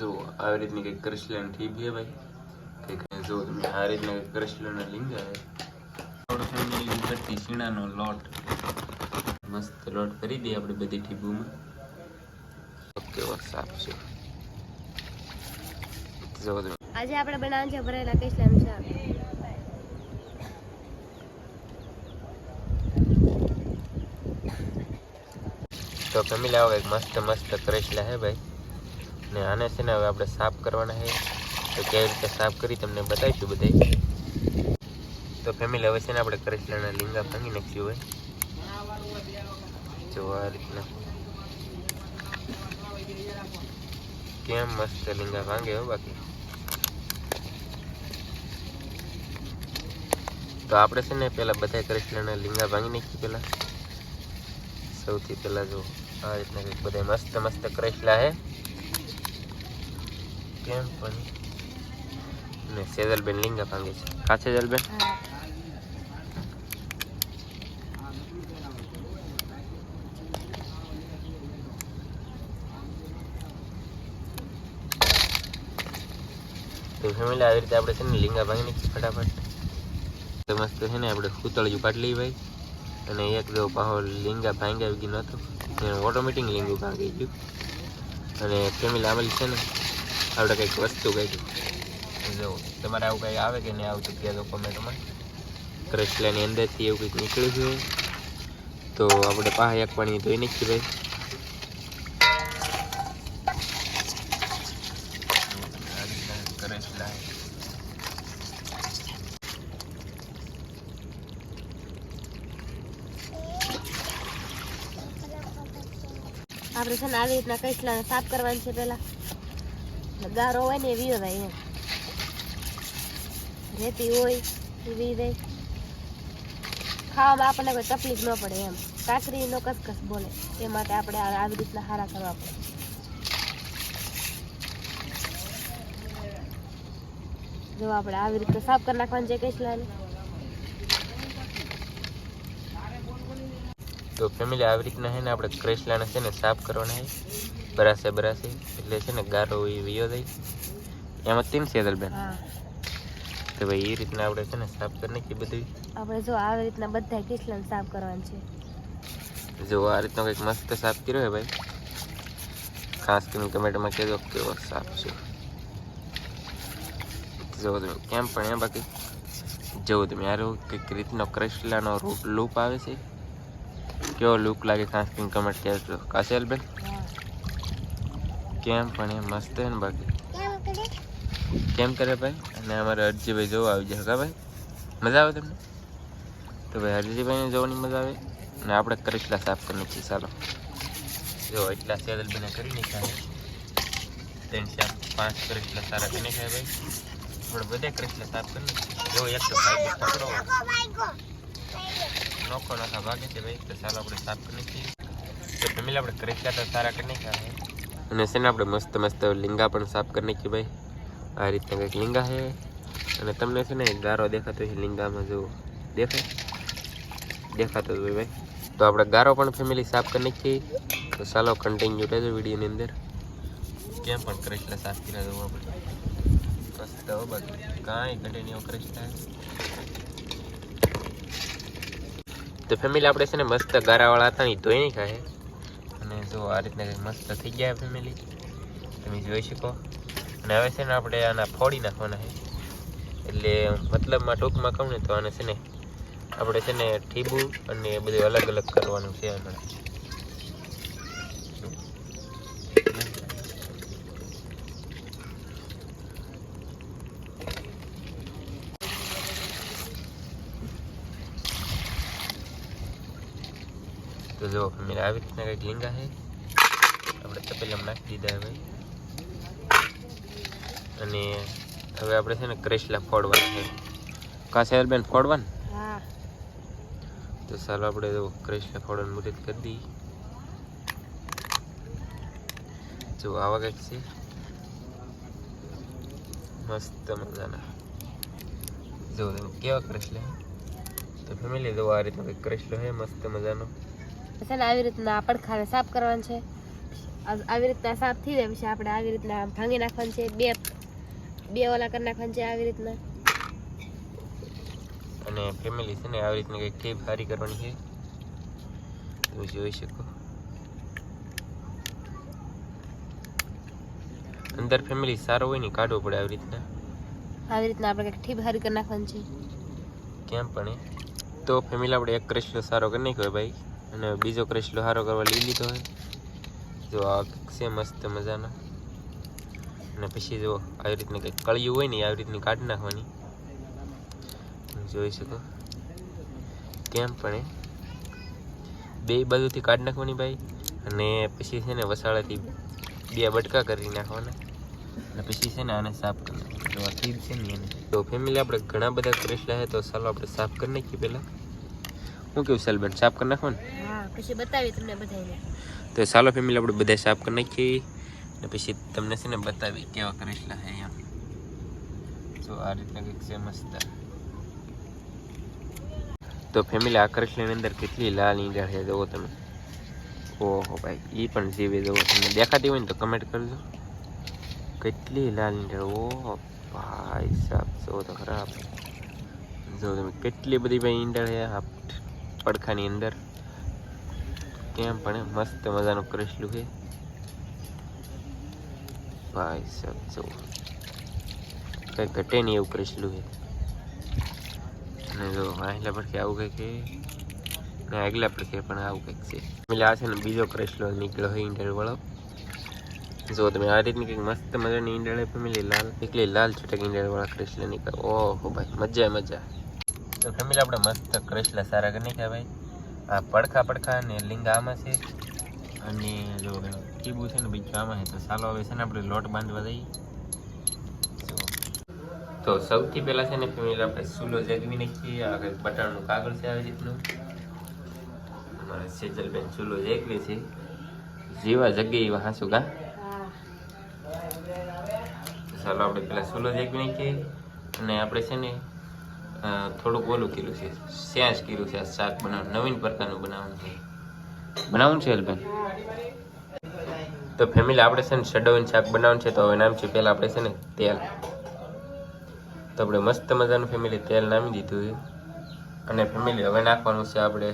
જો આવી રીતની કંઈક કૃષ્ણ ઠીપ છે ભાઈ? કંઈક જો તમે આ રીતના કંઈક કૃષ્ણના લિંગ આવે ઉપરથી શીણાનો લોટ. મસ્ત લોટ કરી દઈએ આપણે બધી ટીબુમાં ઓકે સાફ છે. તમે આજે આપણે બનાવવાનું છે ભરેલા કેસલાનું શાક. તો ફેમિલી આવો કંઈક મસ્ત મસ્ત ક્રેશ હે ભાઈ. ને આને છે ને હવે આપણે સાફ કરવાના છે. તો કેવી રીતે સાફ કરી તમને બતાવીશું બધાય. તો ફેમિલી હવે છે ને આપણે કરેલાના લીંગા ભાંગી નાખ્યું હોય. જો આ રીતના. કેમ મસ્ત લીંગા ભાંગે હો બાકી. તો આપણે છે ને પેલા બધા કૃષ્ણના લીંગા ભાંગી નાખ્યું પેલા. સૌથી પહેલા જો આ રીતના બધા મસ્ત મસ્ત કરેલા હે કેમ પણ ને સેજલબેન લીંગા ભાંગે છે કા સેજલબેન તો ફેમિલી આવી રીતે આપણે છે ને લીંગા ભાંગી નાખીએ ફટાફટ તો મસ્ત છે ને આપણે ખૂતળિયું પાડી લઈ ભાઈ અને એક જો પાહો લીંગા ભાંગી આવી ગયું નહોતું ઓટોમેટિક લીંગું ભાંગી ગયું અને ફેમિલી આવેલી છે ને આપણે કંઈક વસ્તુ કાઢ્યું જો, તમારે આવું કંઈ આવે કે નહીં આવતું કહેજો કોમેન્ટમાં કૃષ્ણની અંદરથી એવું કંઈક નીકળ્યું છે. તો આપણે પાહા એક પાણી ધોઈ નાખીએ ભાઈ. આપણે છે ને આવી રીતના કૈસલાને સાફ કરવાની છે એટલે ગારો હોય ને એવી હોય એમ. રેતી હોય, એવી વી ખાવામાં આપણને કોઈ તકલીફ ન પડે એમ. કાકરીનો કસકસ બોલે. એ માટે આપણે આવી રીતના હારા કરવા પડે. જો આપણે આવી રીતે સાફ કરી નાખવાનું છે કૈસલાને? તો ફેમિલી આવી રીતના છે ને આપણે કરેસલાને છે ને સાફ કરવાના છે બરાસે બરાસે એટલે છે ને ગારો એ વિયો જાય એમાં તીન છે હા તો ભાઈ એ રીતના આપણે છે ને સાફ કરી નાખીએ બધું આપણે જો આ રીતના બધા કૈસલાને સાફ કરવાની છે જો આ રીતનો કંઈક મસ્ત સાફ કર્યો હે ભાઈ ખાસ કરીને કમેન્ટમાં કહેજો કેવો સાફ છે જો તમે કેમ પણ એમ બાકી જો તમે યાર કંઈક રીતનો ક્રિસ્ટલાનો રૂપ લૂપ આવે છે કેવો લુક લાગે ખાસ કરીને કમેન્ટ કહેજો કાશેલ બેન હા કેમ પણ એ મસ્ત છે ને બાકી? કેમ કરે? ભાઈ? અને અમારે હરજીભાઈ જોવા આવી જાય કા ભાઈ? મજા આવે તમને? તો ભાઈ હરજીભાઈને જોવાની મજા આવે? અને આપણે કરેલા સાફ કરી નાખીએ ચાલો જો એટલા સેદલ બને કરી નાખ્યા ત્રણ ચાર પાંચ કરેલા સારા કરી નાખ્યા ભાઈ. આપણે બધા કરેલા સાફ કરી નાખીએ. જો એક તો ભાઈ પકડો નોખો નોખા ભાગે છે ભાઈ. તો ચાલો આપણે સાફ કરી નાખીએ. તો ફેમિલી આપણે કરેલા તો સારા કરી નાખ્યા અને છે ને આપણે મસ્ત મસ્ત લીંગા પણ સાફ કરી નાખીએ ભાઈ. આ રીતના કંઈક લીંગા છે. અને તમને છે ને ગારો દેખાતો છે લીંગામાં જો દેખાય? દેખાતો હતો ભાઈ. તો આપણે ગારો પણ ફેમિલી સાફ કરી નાખીએ. તો ચાલો કન્ટિન્યુ રહેજો વિડીયોની અંદર. કેમ પણ કરેલા સાફ કર્યા જવું આપણે. મસ્ત બાકી. કાંઈ કન્ટિન્યુ કરેલા તો ફેમિલી આપણે છે ને મસ્ત ગારાવાળા હતા ને ધોઈ નહીં છે. અને જો આ રીતના કંઈક મસ્ત થઈ ગયા ફેમિલી તમે જોઈ શકો. અને હવે છે ને આપણે આના ફોડી નાખવાના છે. એટલે મતલબમાં ટૂંકમાં કહું ને તો આને છે ને આપણે છે ને ઠીબું અને બધું અલગ અલગ કરવાનું છે હમણાં. તો જો ફેમિલી આવી રીતના કંઈક લીંગા છે. આપણે તપેલામાં નાખી દીધા હવે. અને હવે આપણે છે ને ક્રેશલા ફોડવાના છે. કા બેન ફોડવાના? હા. તો ચાલો આપણે જો ક્રેશલા ફોડવાની મુદત કરી દઈએ. જો આવા કંઈક છે. મસ્ત મજાના. જો કેવા ક્રેશલા તો ફેમિલી જો આ રીતનો કંઈક કરેસલો છે મસ્ત મજાનો. છે ને આવી રીતના પડખાને સાફ કરવાનું છે. આવી રીતના સાફ થઈ જાય પછી આપણે આવી રીતના ભાંગી નાખવાનું છે. બે બે ઓલા કરી નાખવાનું છે આવી રીતના. અને ફેમિલી છે ને આવી રીતની કંઈક ટીપ સારી કરવાની છે. તમે જોઈ શકો. અંદર ફેમિલી સારો હોય ને કાઢવો પડે આવી રીતના. આવી રીતના આપણે કંઈક ઠીબ હારી કરી નાખવાનું છે. કેમ પણ તો ફેમિલી આપણે એક ક્રેશ સારો કરી નાખ્યો ભાઈ. અને બીજો ક્રેશલો સારો કરવા લઈ લીધો હોય. જો આ છે મસ્ત મજાના. અને પછી જો આવી રીતની કંઈક કળિયું હોય ને આવી રીતની કાઢી નાખવાની. જોઈ શકો. કેમ પણ એ. બે બાજુથી કાઢી નાખવાની ભાઈ. અને પછી છે ને વસાળાથી બે બટકા કરી નાખવાના. અને પછી છે ને આને સાફ કરી નાખવાનું. છે ને એને. તો ફેમિલી આપણે ઘણા બધા ક્રેશલા લાવે તો ચાલો આપણે સાફ કરી નાખીએ પહેલાં. હું કેવું સેલબેન? સાફ કરી નાખો ને પછી બતાવી તમને બધાને તો ચાલો ફેમિલી આપણે બધા સાફ કરી નાખીએ. ને પછી તમને છે ને બતાવી કેવા કરેલા છે એમ જો આ રીતના કંઈક છે મસ્ત. તો ફેમિલી આ કરેલાની અંદર કેટલી લાલ ઈંડા છે જુઓ તમે. ઓહો ભાઈ એ પણ જીવે જુઓ તમને. દેખાતી હોય ને તો કમેન્ટ કરજો. કેટલી લાલ ઈંડા ઓહો ભાઈ સાહેબ જુઓ તો ખરાબ. જો તમે કેટલી બધી ભાઈ ઈંડા છે પડખાની અંદર. કેમ પણ મસ્ત મજાનું કરેલું છે. ભાઈ સાહેબ જો ઘટે નહીં એવું કરેલું છે. અને જો આગલા પડખે આવું કંઈક છે. ને આગલા પડખે પણ આવું કંઈક છે. એટલે આ છે ને બીજો કરેલો નીકળ્યો હોય વાળો. જો, તમે આ રીતની કંઈક મસ્ત મજાની ઈંડળ ફેમિલી લાલ, એકલી લાલ છૂટક ઈંડળ વાળા કરેલા નીકળે ઓહો, ભાઈ, મજા મજા. તો ફેમિલી આપણે મસ્ત ક્રશલા સારા નાખ્યા ભાઈ. આ પડખા પડખા ને લિંગ આમાં છે. અને જો ટીબુ છે ને બીજું આમાં છે. તો ચાલો હવે છે ને આપણે લોટ બાંધવા જઈએ. તો સૌથી પહેલાં છે ને ફેમિલી આપણે સૂલો જગવી નાખીએ. આગળ બટાણાનું કાગળ છે આવી રીતનું. અમારા સેજલબેન ચૂલો જગવે છે. જેવા જગ્યાએ એવા હાસુ કા? ચાલો આપણે પેલા સૂલો જગવી નાખીએ. અને આપણે છે ને થોડુંક ઓલું કીધું છે સ્યાસ કીધું છે શાક બનાવવાનું નવીન પ્રકારનું બનાવવાનું છે. બનાવવાનું છે હેલ્પેન તો ફેમિલી આપણે છે ને સડવન શાક બનાવવાનું છે, તો હવે નામ છે પહેલાં આપણે છે ને તેલ. તો આપણે મસ્ત મજાનું ફેમિલી તેલ નામી દીધું છે. અને ફેમિલી હવે નાખવાનું છે આપણે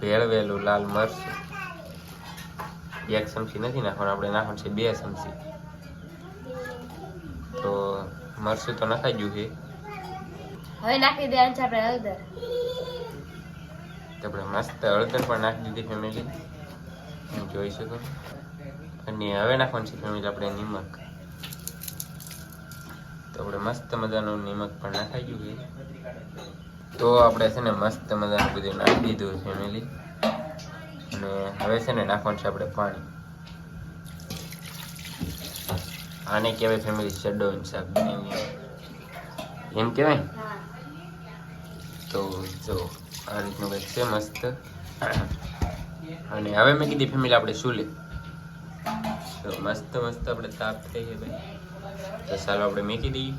ભેળવેલું લાલ મરચું. એક ચમચી નથી નાખવાનું, આપણે નાખવાનું છે બે ચમચી. તો મરચું તો નખાઈ ગયું છે. હવે નાખી દે છે આપણે હળદર. તો આપણે મસ્ત હળદર પણ નાખી દીધી ફેમિલી હું જોઈ શકો. અને હવે નાખવાનું છે ફેમિલી આપણે નિમક. તો આપણે મસ્ત મજાનું નિમક પણ નાખાઈ ગયું તો આપણે છે ને મસ્ત મજાનું બધું નાખી દીધું ફેમિલી અને હવે છે ને નાખવાનું છે આપણે પાણી. આને કહેવાય ફેમિલી શેડો શાક એમ કહેવાય? તો જો આ રીતનું કંઈક છે મસ્ત. અને હવે મેં કીધી ફેમિલી આપણે શું લે? તો મસ્ત મસ્ત આપણે તાપ થઈ છે ભાઈ. તો ચાલો આપણે મેકી દઈએ.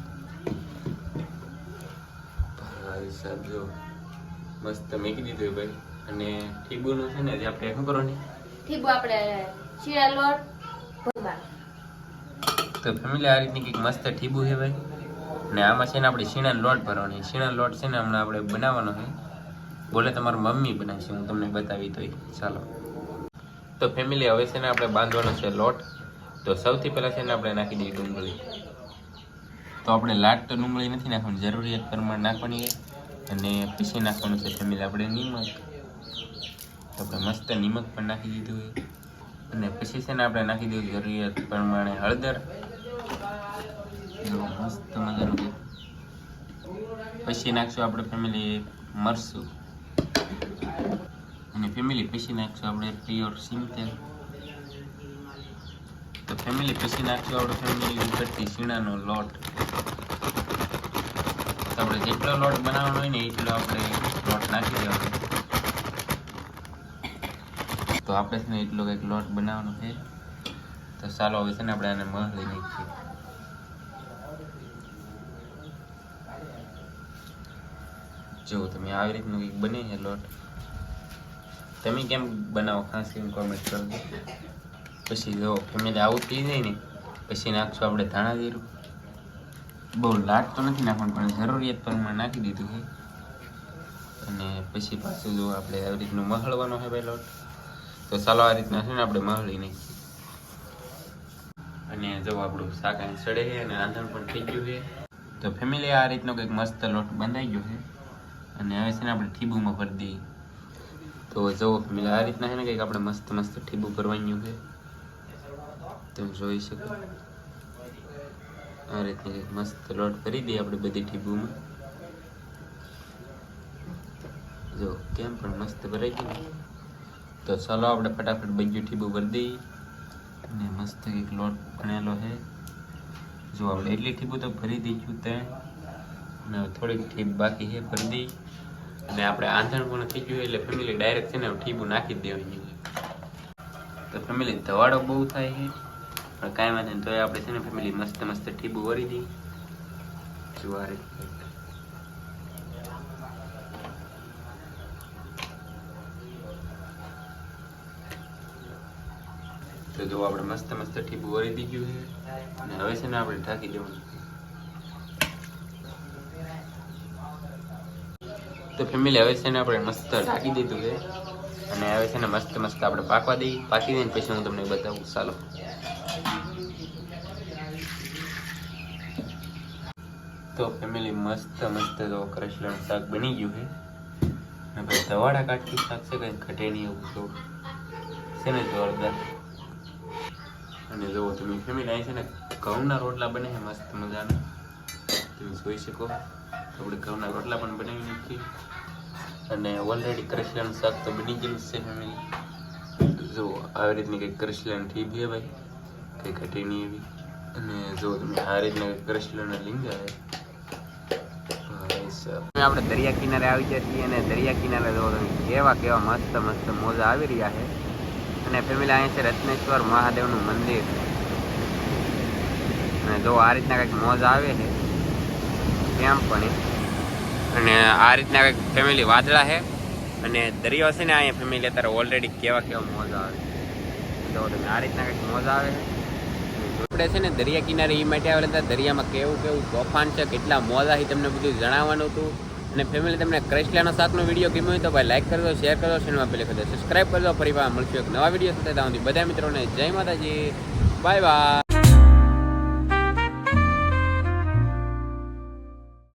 ભાઈ સાહેબ જો મસ્ત મેકી દીધું ભાઈ. અને ઠીબુનું છે ને જે આપણે શું કરવાની? ઠીબુ આપણે શીરા લોટ તો ફેમિલી આ રીતની કંઈક મસ્ત ઠીબુ છે ભાઈ. અને આમાં છે ને આપણે શીણાનો લોટ ભરવાની. સીણા લોટ છે ને હમણાં આપણે બનાવવાનો છે. બોલે તમારી મમ્મી બનાવશે, હું તમને બતાવી તો ચાલો. તો ફેમિલી હવે છે ને આપણે બાંધવાનો છે લોટ. તો સૌથી પહેલાં છે ને આપણે નાખી દઈએ ડુંગળી. તો આપણે લાટ તો ડુંગળી નથી નાખવાની, જરૂરિયાત પ્રમાણે નાખવાની અને પછી નાખવાનું છે ફેમિલી આપણે નિમક. તો આપણે મસ્ત નિમક પણ નાખી દીધું હોય અને પછી છે ને આપણે નાખી દીધું જરૂરિયાત પ્રમાણે હળદર. મસ્ત મજાનું છે. પછી નાખશું આપણે ફેમિલી મરસું. અને ફેમિલી પછી નાખશું આપણે પ્યોર સિંગ તેલ તો ફેમિલી પછી નાખશું આપણે ફેમિલી ઉપરથી શીણાનો લોટ. તો આપણે જેટલો લોટ બનાવવાનો હોય ને એટલો આપણે લોટ નાખી દેવાનો. તો આપણે છે ને એટલો કંઈક લોટ બનાવવાનો છે. તો ચાલો હવે છે ને આપણે આને લઈ નાખીએ. જો તમે આવી રીતનું કંઈક બને છે, લોટ. તમે કેમ બનાવો? ખાસ કરીને કોમેન્ટ કરજો પછી જો ફેમિલી આવું થઈ જાય ને, પછી નાખશું આપણે ધાણા જીરું. બહુ લાટ તો નથી નાખવાનું, પણ જરૂરિયાત પ્રમાણે નાખી દીધું છે. અને પછી પાછું જો આપણે આવી રીતનું મહળવાનો છે ભાઈ લોટ. તો ચાલો આ રીતના છે ને આપણે મહળી નાખીએ. અને જો આપણું શાક અહીં સડે છે અને આંધણ પણ થઈ ગયું છે. તો ફેમિલી આ રીતનો કંઈક મસ્ત લોટ બંધાઈ ગયો છે. અને આવે છે ને આપણે ઠીબુમાં ભરી દઈએ. તો જુઓ ફેમિલી, આ રીતના છે ને કંઈક આપણે મસ્ત મસ્ત ઠીબુ ભરવાનું છે. તમે જોઈ શકો. આ રીતની કંઈક મસ્ત લોટ ભરી દઈએ આપણે બધી ઠીબુમાં. જો કેમ પણ મસ્ત ભરાઈ ગયું તો ચાલો આપણે ફટાફટ બીજું ઠીબું ભરી દઈએ. અને મસ્ત એક લોટ ભણેલો છે. જો આપણે એટલી ઠીબું તો ભરી દઈશું ત્યાં અને થોડીક ઠીબ બાકી છે ફરદી. અને આપણે આંધણ પણ થઈ ગયું એટલે ફેમિલી ડાયરેક્ટ છે ને ઠીબું નાખી દેવાની તો ફેમિલી ધવાડો બહુ થાય છે. પણ કાંઈ વાંધો તોય આપણે છે ને ફેમિલી મસ્ત મસ્ત ઠીબું વરી દઈ જો તો જો આપણે મસ્ત મસ્ત ઠીબું વરી દીધું છે. અને હવે છે ને આપણે ઢાંકી દેવાનું. તો ફેમિલી હવે છે ને આપણે મસ્ત ઢાંકી દીધું છે. અને હવે છે ને મસ્ત મસ્ત આપણે પાકવા દઈએ પાકી દઈને પછી હું તમને બતાવું. ચાલો. તો ફેમિલી મસ્ત મસ્ત તો કરસલાનું શાક બની ગયું છે. અને ભાઈ દવાડા કાઠી શાક છે, કંઈ ઘટે નહીં એવું તો. છે ને જોરદાર. અને જુઓ તમે ફેમિલી અહીં છે ને ઘઉંના રોટલા બને છે, મસ્ત મજાના. તમે જોઈ શકો. આપણે ઘઉંના રોટલા પણ બનાવી નાખીએ. અને ઓલરેડી કરસલાનું શાક તો બની ગયેલું છે જો આવી રીતની કંઈક કરસલાની થઈ છે ભાઈ કંઈક હટી નહીં એવી. અને જો તમે આ રીતના કંઈક કરસલાના લીંગા આપણે દરિયા કિનારે આવી ગયા છીએ અને દરિયા કિનારે કેવા કેવા મસ્ત મસ્ત મોજા આવી રહ્યા છે. અને ફેમિલી અહીં છે રત્નેશ્વર મહાદેવનું મંદિર. અને જો આ રીતના કંઈક મોજ આવે છે કેમ પણ અને આ રીતના કંઈક ફેમિલી વાદળા છે. અને દરિયો છે ને અહીંયા ફેમિલી અત્યારે ઓલરેડી કેવા કેવા મોજા આવે જો તમે આ રીતના કંઈક મોજા આવે આપણે છે ને દરિયા કિનારે એ માટે આવેલા હતા. દરિયામાં કેવું કેવું તોફાન છે, કેટલા મોજા છે, તમને બધું જણાવવાનું હતું. અને ફેમિલી તમને ક્રેશલાનો શાકનો વીડિયો ગમ્યો હોય તો ભાઈ લાઈક કરજો શેર કરજો ચેનલમાં પહેલે કરજો સબસ્ક્રાઈબ કરજો. ફરી વાર મળશું એક નવા વીડિયો સાથે. ત્યાં બધા મિત્રોને જય માતાજી. Bye bye